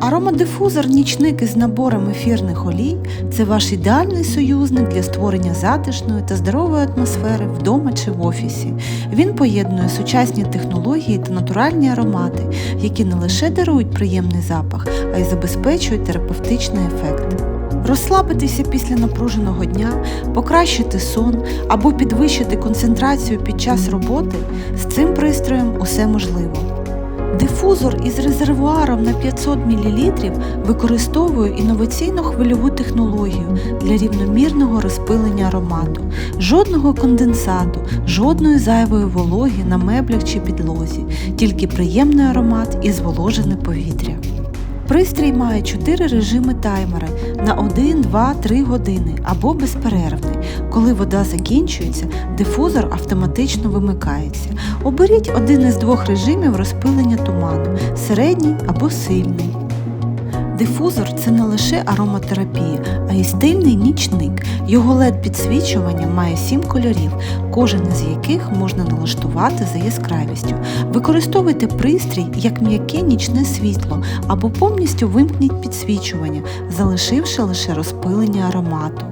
Аромадифузор нічник із набором ефірних олій це ваш ідеальний союзник для створення затишної та здорової атмосфери вдома чи в офісі. Він поєднує сучасні технології та натуральні аромати, які не лише дарують приємний запах, а й забезпечують терапевтичний ефект. Розслабитися після напруженого дня, покращити сон або підвищити концентрацію під час роботи з цим пристроєм усе можливо. Дифузор із резервуаром на 500 мл використовує інноваційну хвильову технологію для рівномірного розпилення аромату, жодного конденсату, жодної зайвої вологи на меблях чи підлозі, тільки приємний аромат і зволожене повітря. Пристрій має 4 режими таймера на 1, 2, 3 години або безперервний. Коли вода закінчується, дифузор автоматично вимикається. Оберіть один із двох режимів розпилення туману середній або сильний. Дифузор це не лише ароматерапія, а й стильний нічник. Його led підсвічування має 7 кольорів, кожен із яких можна налаштувати за яскравістю. Використовуйте пристрій як м'яке нічне світло або повністю вимкніть підсвічування, залишивши лише розпилення аромату.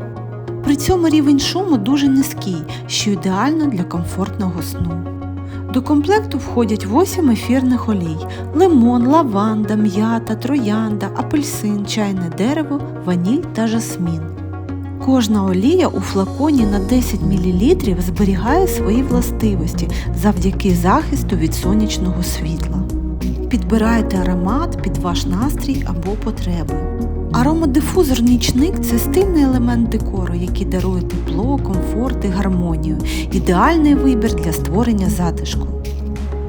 При цьому рівень шуму дуже низький, що ідеально для комфортного сну. До комплекту входять 8 ефірних олій: лимон, лаванда, м'ята, троянда, апельсин, чайне дерево, ваніль та жасмін. Кожна олія у флаконі на 10 мл зберігає свої властивості завдяки захисту від сонячного світла. Підбирайте аромат під ваш настрій або потреби. Аромадифузор нічник це стильний елемент декору, який дарує тепло, комфорт і гармонію. Ідеальний вибір для створення затишку.